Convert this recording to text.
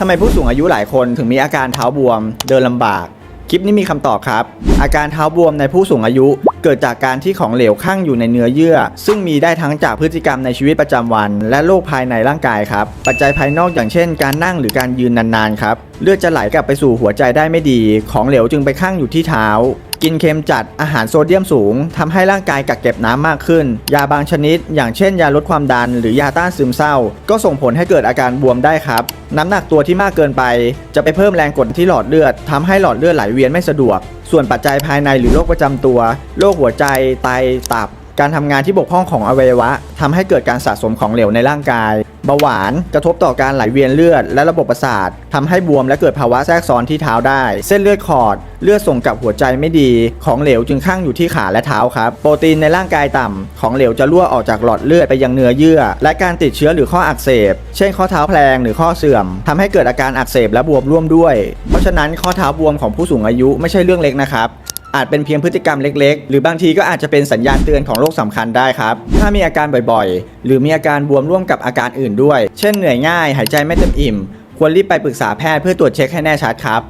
ทำไมผู้สูงอายุหลายคนถึงมีอาการเท้าบวม เดินลำบาก คลิปนี้มีคำตอบครับ อาการเท้าบวมในผู้สูงอายุ เกิดจากการที่ของเหลวข้างอยู่ในเนื้อเยื่อ ซึ่งมีได้ทั้งจากพฤติกรรมในชีวิตประจำวัน และโรคภายในร่างกายครับ ปัจจัยภายนอกอย่างเช่น การนั่งหรือการยืนนานๆครับ เลือดจะไหลกลับไปสู่หัวใจได้ไม่ดี ของเหลวจึงไปข้างอยู่ที่เท้า กินเค็มจัดอาหารโซเดียมสูงทำให้ร่างกายกักเก็บน้ำมากขึ้น ยาบางชนิด อย่างเช่น ยาลดความดัน หรือยาต้านซึมเศร้า ก็ส่งผลให้เกิดอาการบวมได้ครับ น้ำหนักตัวที่มากเกินไป จะไปเพิ่มแรงกดที่หลอดเลือดทำให้หลอดเลือดไหลเวียนไม่สะดวก ส่วนปัจจัยภายในหรือโรคประจำตัวโรคหัวใจ ไต ตับ การทำงานที่บกพร่องของอวัยวะทำให้เกิดการสะสมของเหลวในร่างกาย เบาหวานกระทบต่อการไหลเวียนเลือด และระบบประสาททำให้บวมและเกิดภาวะแทรกซ้อนที่เท้าได้ เส้นเลือดขอด เลือดส่งกลับหัวใจไม่ดี ของเหลวจึงข้างอยู่ที่ขาและเท้าครับ โปรตีนในร่างกายต่ำ ของเหลวจะรั่วออกจากหลอดเลือดไปยังเนื้อเยื่อ และการติดเชื้อหรือข้ออักเสบ เช่นข้อเท้าแพลงหรือข้อเสื่อมทำให้เกิดอาการอักเสบและบวมร่วมด้วย เพราะฉะนั้นข้อเท้าบวมของผู้สูงอายุไม่ใช่เรื่องเล็กนะครับ อาจเป็นเพียงพฤติกรรมเล็กๆ หรือบางทีก็อาจจะเป็นสัญญาณเตือนของโรคสำคัญได้ครับ ถ้ามีอาการบ่อยๆ หรือมีอาการบวมร่วมกับอาการอื่นด้วย เช่นเหนื่อยง่าย หายใจไม่เต็มอิ่ม ควรรีบไปปรึกษาแพทย์เพื่อตรวจเช็คให้แน่ชัดครับ